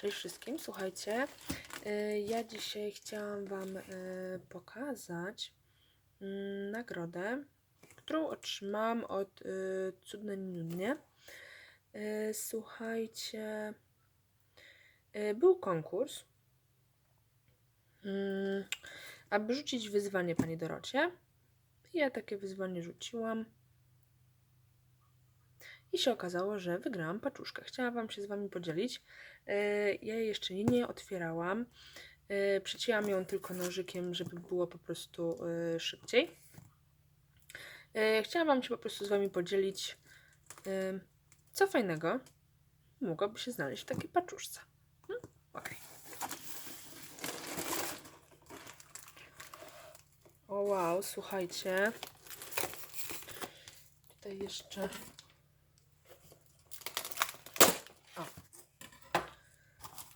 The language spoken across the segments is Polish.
Cześć wszystkim, słuchajcie, y, ja dzisiaj chciałam Wam y, pokazać mm, nagrodę, którą otrzymałam od y, Cudne Nudnie. Słuchajcie, był konkurs, mm, aby rzucić wyzwanie Pani Dorocie. Ja takie wyzwanie rzuciłam. I się okazało, że wygrałam paczuszkę. Chciałam Wam się z Wami podzielić. E, Ja jej jeszcze nie, otwierałam. E, Przecięłam ją tylko nożykiem, żeby było po prostu e, szybciej. Chciałam się po prostu z Wami podzielić, co fajnego mogłoby się znaleźć w takiej paczuszce. Hmm? Okej. O wow, słuchajcie. Tutaj jeszcze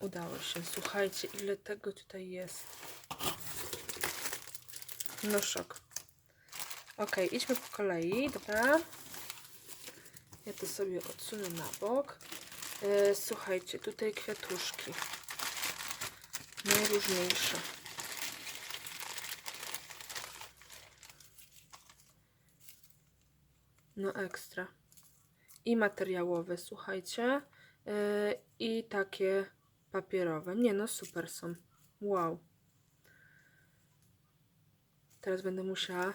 Udało się. Słuchajcie, ile tego tutaj jest. No szok. Ok, idźmy po kolei, dobra. Ja to sobie odsunę na bok. E, słuchajcie, tutaj kwiatuszki. Najróżniejsze. No ekstra. I materiałowe, słuchajcie. E, I takie papierowe. Nie no, super są. Wow. Teraz będę musiała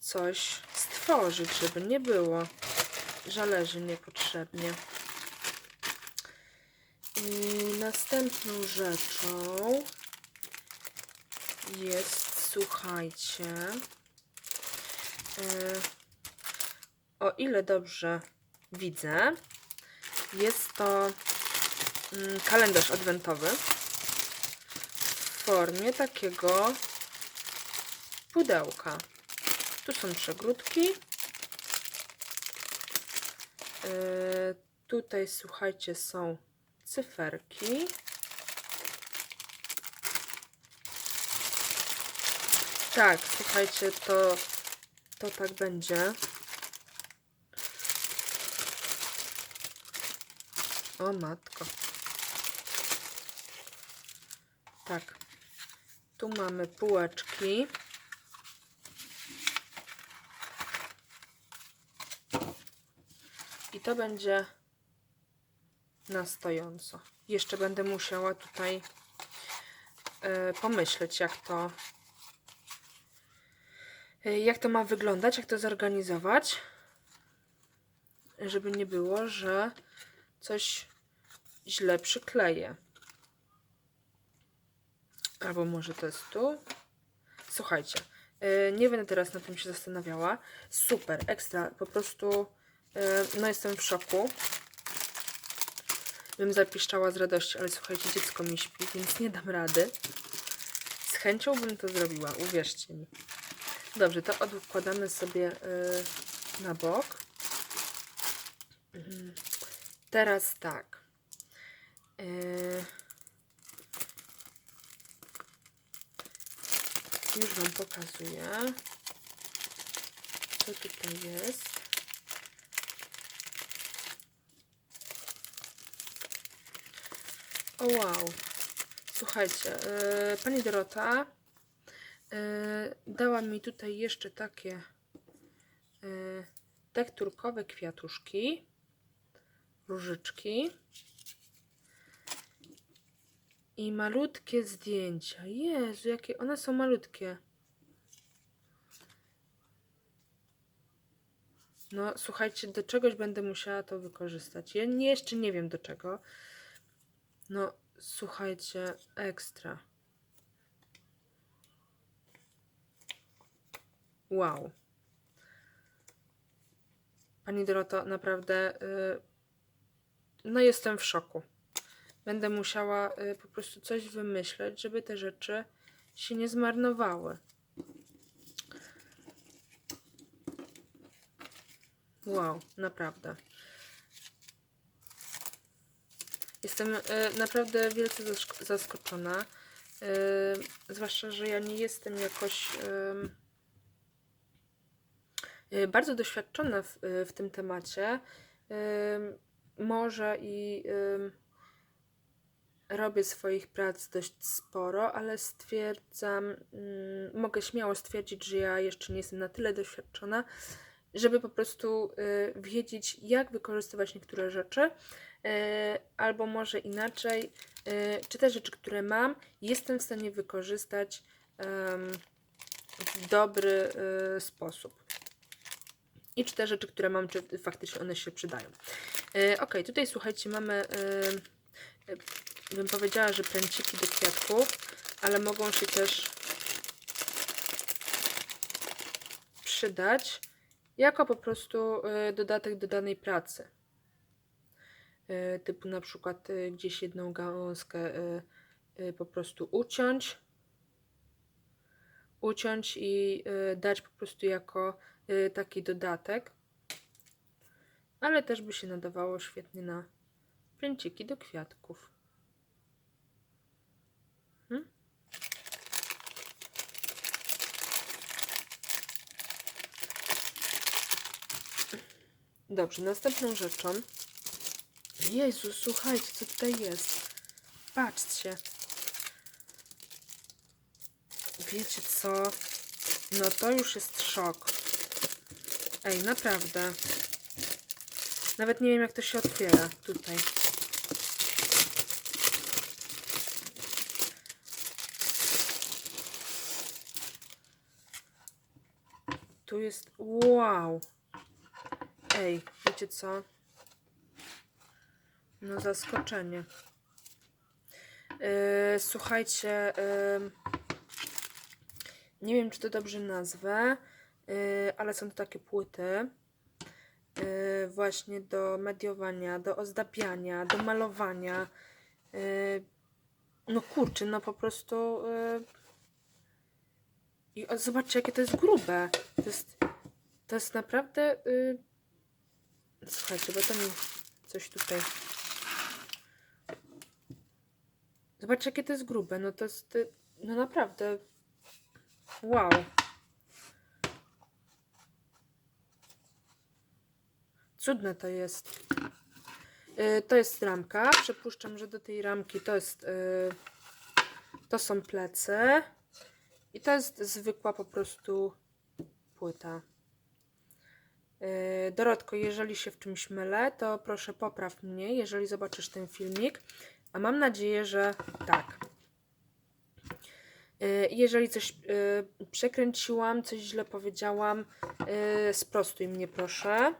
coś stworzyć, żeby nie było żależy niepotrzebnie. I następną rzeczą jest, słuchajcie, yy, o ile dobrze widzę, jest to kalendarz adwentowy w formie takiego pudełka. Tu są przegródki. Yy, tutaj, słuchajcie, są cyferki. Tak, słuchajcie, to, to tak będzie. O matko. Tak. Tu mamy półeczki. I to będzie na stojąco. Jeszcze będę musiała tutaj e, pomyśleć, jak to e, jak to ma wyglądać, jak to zorganizować, żeby nie było, że coś źle przykleję. Albo może to jest tu. Słuchajcie, yy, nie będę teraz na tym się zastanawiała. Super, ekstra, po prostu yy, no jestem w szoku. Bym zapiszczała z radości, ale słuchajcie, dziecko mi śpi, więc nie dam rady. Z chęcią bym to zrobiła, uwierzcie mi. Dobrze, to odkładamy sobie yy, na bok. Mhm. Teraz tak. Yy, już Wam pokazuję, co tutaj jest. O wow. Słuchajcie, yy, Pani Dorota yy, dała mi tutaj jeszcze takie yy, tekturkowe kwiatuszki różyczki i malutkie zdjęcia. Jezu, jakie one są malutkie. No, słuchajcie, do czegoś będę musiała to wykorzystać. Ja nie, jeszcze nie wiem do czego. No, słuchajcie, ekstra. Wow. Pani Doroto, naprawdę... Yy, no jestem w szoku. Będę musiała y, po prostu coś wymyśleć, żeby te rzeczy się nie zmarnowały. Wow, naprawdę. Jestem y, naprawdę wielce zask- zaskoczona. Y, zwłaszcza, że ja nie jestem jakoś bardzo doświadczona w, w tym temacie. Może i robię swoich prac dość sporo, ale stwierdzam, mm, mogę śmiało stwierdzić, że ja jeszcze nie jestem na tyle doświadczona, żeby po prostu y, wiedzieć, jak wykorzystywać niektóre rzeczy, y, albo może inaczej, y, czy te rzeczy, które mam, jestem w stanie wykorzystać w dobry sposób. I czy te rzeczy, które mam, czy faktycznie one się przydają. Ok, tutaj słuchajcie, mamy, bym powiedziała, że pręciki do kwiatków, ale mogą się też przydać jako po prostu y, dodatek do danej pracy. Y, typu na przykład y, gdzieś jedną gałązkę po prostu uciąć, uciąć i dać po prostu jako taki dodatek. Ale też by się nadawało świetnie na pręciki do kwiatków. Dobrze, następną rzeczą. Jezu, słuchajcie, co tutaj jest. Patrzcie. Wiecie co? No to już jest szok. Ej, naprawdę. Nawet nie wiem, jak to się otwiera tutaj. Tu jest. Wow! Ej, wiecie co? No, zaskoczenie. Yy, słuchajcie. Yy, nie wiem, czy to dobrze nazwę, yy, ale są to takie płyty yy, właśnie do mediowania, do ozdabiania, do malowania. Yy, no kurczę, no po prostu. Yy. I zobaczcie, jakie to jest grube. To jest, to jest naprawdę. Yy... Słuchajcie, bo to mi coś tutaj. Zobaczcie, jakie to jest grube. No to jest. No naprawdę. Wow. Cudne to jest. Y, To jest ramka. Przypuszczam, że do tej ramki to jest. y, To są plecy. I to jest zwykła po prostu płyta. Yy, Dorotko, jeżeli się w czymś mylę, to proszę popraw mnie, jeżeli zobaczysz ten filmik. A mam nadzieję, że tak. Yy, Jeżeli coś yy, przekręciłam, coś źle powiedziałam, sprostuj mnie proszę.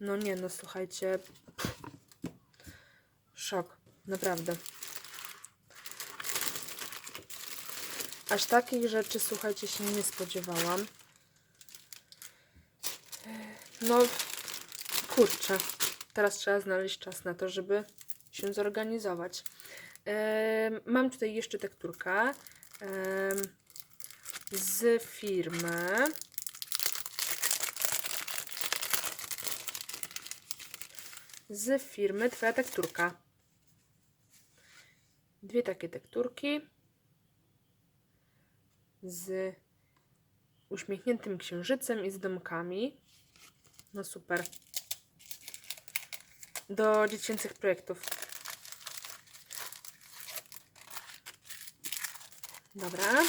No nie, no słuchajcie. Szok, naprawdę. Aż takich rzeczy, słuchajcie, się nie spodziewałam. No, kurczę. Teraz trzeba znaleźć czas na to, żeby się zorganizować. Em, mam tutaj jeszcze tekturkę em, z firmy. Z firmy Twoja tekturka. Dwie takie tekturki z uśmiechniętym księżycem i z domkami. No super. Do dziecięcych projektów. Dobra.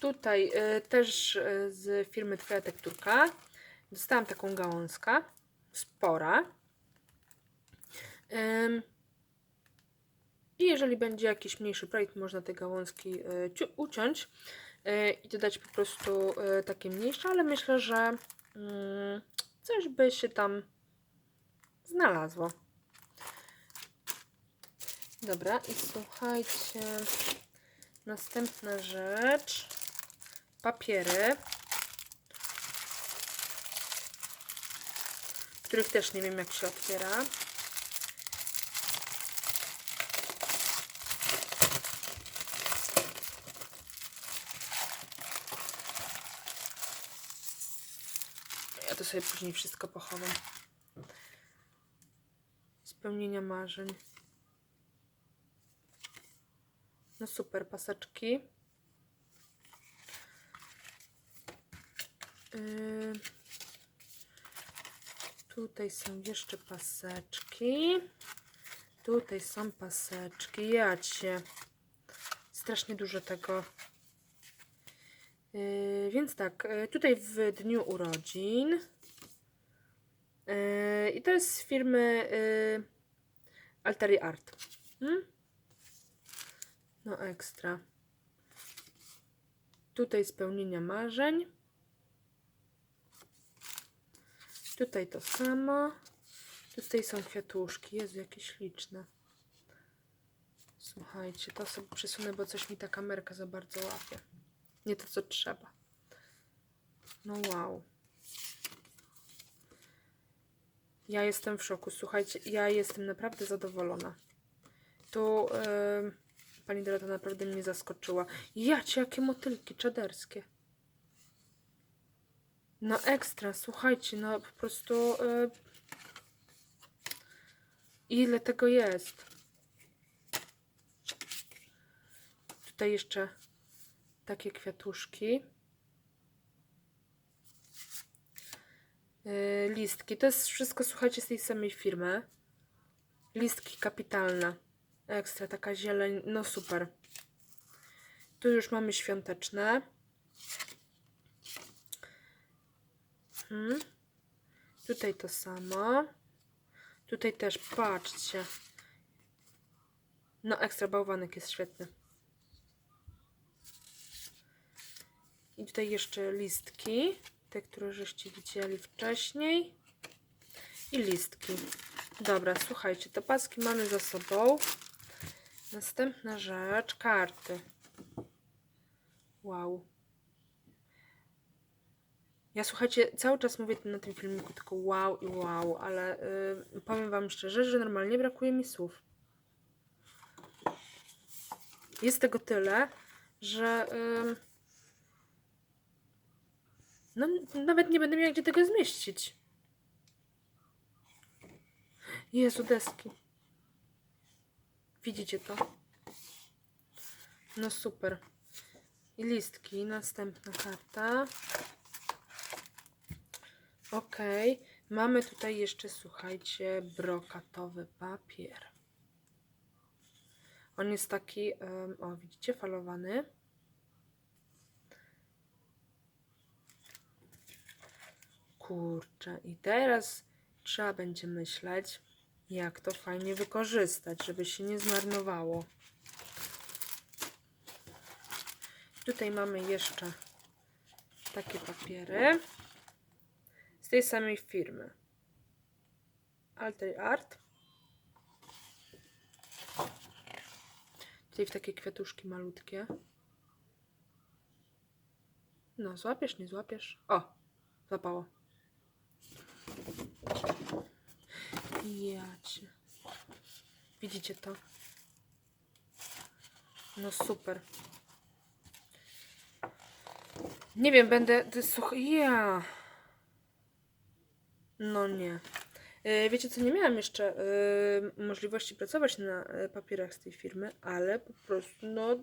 Tutaj y, też y, z firmy Twoja Tekturka dostałam taką gałązkę. Spora. Ym, I jeżeli będzie jakiś mniejszy projekt, można te gałązki y, uciąć y, i dodać po prostu y, takie mniejsze, ale myślę, że coś by się tam znalazło. Dobra, i słuchajcie, następna rzecz. Papiery, których też nie wiem jak się otwiera. Ja to sobie później wszystko pochowam. Spełnienia marzeń. No super, paseczki. Yy, Tutaj są jeszcze paseczki. Tutaj są paseczki. Jacie. Strasznie dużo tego. Yy, więc tak, yy, tutaj w dniu urodzin. Yy, I to jest z firmy yy, Altari Art. Hmm? No ekstra. Tutaj spełnienia marzeń. Tutaj to samo. Tutaj są kwiatuszki. Jezu, jakie śliczne. Słuchajcie, to sobie przesunę, bo coś mi ta kamerka za bardzo łapie. Nie to, co trzeba. No wow. Ja jestem w szoku. Słuchajcie, ja jestem naprawdę zadowolona. Tu em, pani Dorota naprawdę mnie zaskoczyła. Jacie, jakie motylki czaderskie. No ekstra, słuchajcie, no po prostu e, ile tego jest. Tutaj jeszcze takie kwiatuszki. Listki. To jest wszystko, słuchajcie, z tej samej firmy. Listki kapitalne. Ekstra, taka zieleń. No super. Tu już mamy świąteczne. Mhm. Tutaj to samo. Tutaj też, patrzcie. No, ekstra bałwanek jest świetny. I tutaj jeszcze listki. Te, które żeście widzieli wcześniej. I listki. Dobra, słuchajcie, te paski mamy za sobą. Następna rzecz, karty. Wow. Ja słuchajcie, cały czas mówię na tym filmiku tylko wow i wow, ale y, powiem Wam szczerze, że normalnie brakuje mi słów. Jest tego tyle, że no, nawet nie będę miała gdzie tego zmieścić. Jezu, deski. Widzicie to? No super. I listki. Następna karta. Ok. Mamy tutaj jeszcze, słuchajcie, brokatowy papier. On jest taki, o widzicie, falowany. Kurczę, i teraz trzeba będzie myśleć, jak to fajnie wykorzystać, żeby się nie zmarnowało. Tutaj mamy jeszcze takie papiery z tej samej firmy. Alter Art. Tutaj w takie kwiatuszki malutkie. No, złapiesz, nie złapiesz? O, złapało. Jacie. Widzicie to? No super. Nie wiem, będę... Słuchaj, ja... No nie. E, Wiecie co, nie miałam jeszcze e, możliwości pracować na e, papierach z tej firmy, ale po prostu no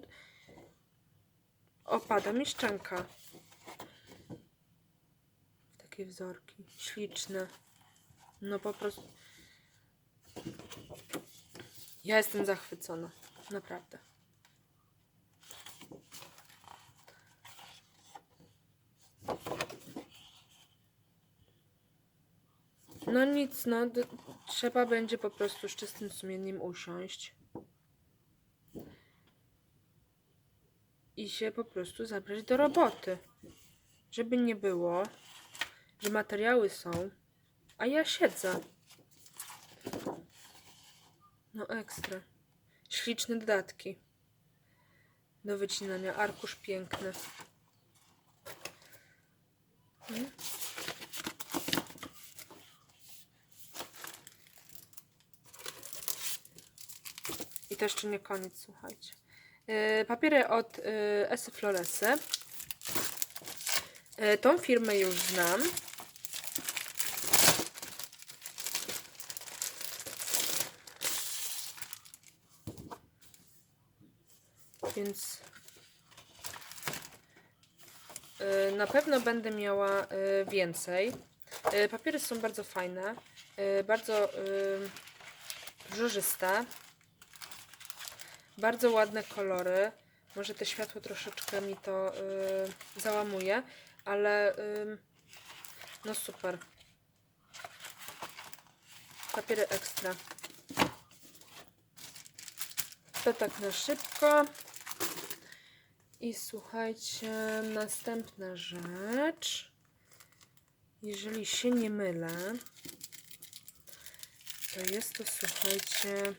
opada mi szczęka. Takie wzorki, śliczne. No po prostu. Ja jestem zachwycona, naprawdę. No nic, no trzeba będzie po prostu z czystym sumieniem usiąść i się po prostu zabrać do roboty. Żeby nie było, że materiały są, a ja siedzę. No ekstra. Śliczne dodatki. Do wycinania. Arkusz piękny. Mm. I to jeszcze nie koniec, słuchajcie. Yy, papiery od yy, Esy Floresy. Yy, tą firmę już znam. Więc yy, na pewno będę miała yy, więcej. Yy, papiery są bardzo fajne. Bardzo Żurzyste. Bardzo ładne kolory. Może te światło troszeczkę mi to y, załamuje, ale no super. Papiery ekstra. To tak na szybko. I słuchajcie, następna rzecz. Jeżeli się nie mylę, to jest to, słuchajcie,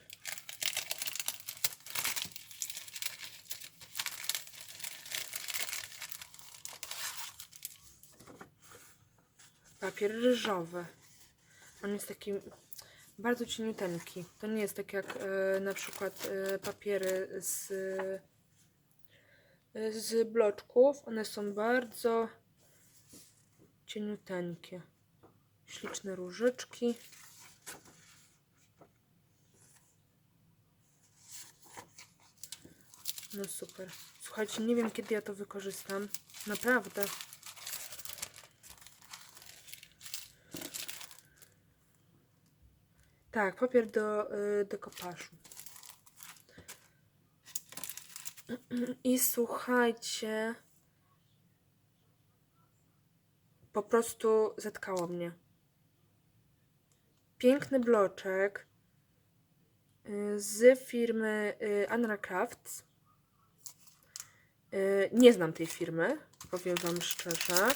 papier ryżowy. On jest taki bardzo cieniuteńki. To nie jest tak jak e, na przykład e, papiery z, e, z bloczków. One są bardzo cieniuteńkie. Śliczne różyczki. No super. Słuchajcie, nie wiem kiedy ja to wykorzystam. Naprawdę. Tak, papier do y, dekopaszu. I słuchajcie, po prostu zatkało mnie. Piękny bloczek y, z firmy y, Anna Crafts. Y, Nie znam tej firmy, powiem Wam szczerze.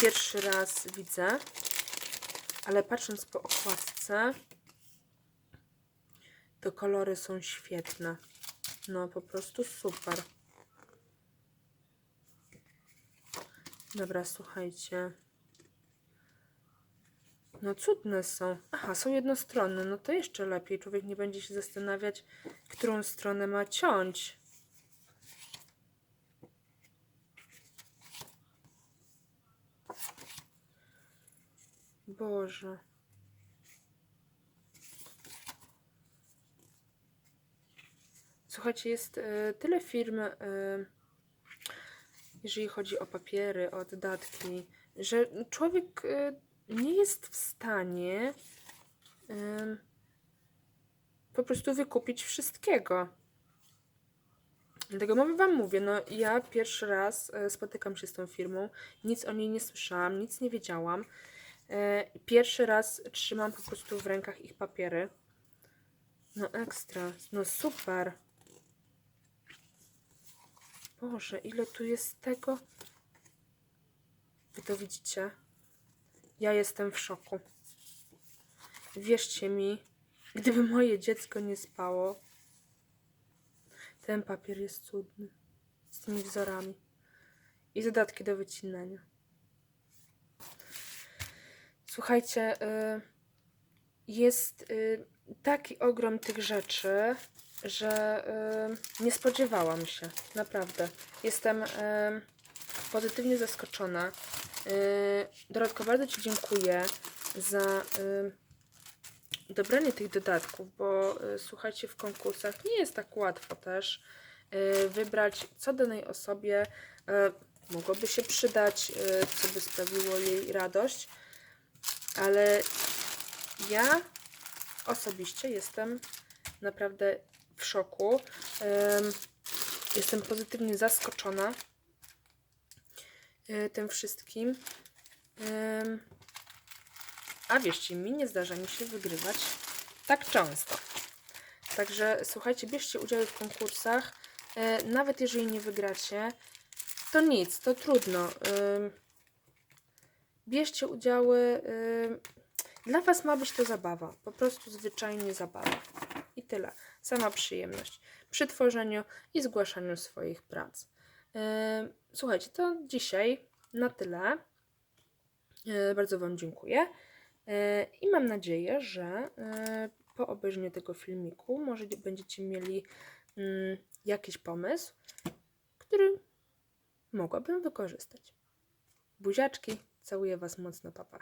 Pierwszy raz widzę, ale patrząc po okładce, to kolory są świetne. No, po prostu super. Dobra, słuchajcie. No, cudne są. Aha, są jednostronne. No to jeszcze lepiej. Człowiek nie będzie się zastanawiać, którą stronę ma ciąć. Boże. Słuchajcie, jest e, tyle firm, e, jeżeli chodzi o papiery, o dodatki, że człowiek e, nie jest w stanie po prostu wykupić wszystkiego. Dlatego mam Wam mówię, no ja pierwszy raz spotykam się z tą firmą, nic o niej nie słyszałam, nic nie wiedziałam. Pierwszy raz trzymam po prostu w rękach ich papiery. No ekstra, no super. Boże, ile tu jest tego? Wy to widzicie? Ja jestem w szoku. Wierzcie mi, gdyby moje dziecko nie spało, ten papier jest cudny. Z tymi wzorami. I zadatki do wycinania. Słuchajcie, y, jest y, taki ogrom tych rzeczy, że y, nie spodziewałam się. Naprawdę. Jestem y, pozytywnie zaskoczona. Y, Dorotko, bardzo Ci dziękuję za y, dobranie tych dodatków, bo y, słuchajcie, w konkursach nie jest tak łatwo też y, wybrać, co danej osobie y, mogłoby się przydać, y, co by sprawiło jej radość, ale ja osobiście jestem naprawdę w szoku. Jestem pozytywnie zaskoczona y, tym wszystkim. A wierzcie mi, nie zdarza mi się wygrywać tak często. Także słuchajcie, bierzcie udział w konkursach. Y, Nawet jeżeli nie wygracie, to nic, to trudno. Bierzcie udziały. Dla Was ma być to zabawa. Po prostu zwyczajnie zabawa. I tyle. Sama przyjemność przy tworzeniu i zgłaszaniu swoich prac. Słuchajcie, to dzisiaj na tyle. Yy, Bardzo Wam dziękuję. Yy, I mam nadzieję, że yy, po obejrzeniu tego filmiku może będziecie mieli mm, jakiś pomysł, który mogłabym wykorzystać. Buziaczki, całuję Was mocno, papa.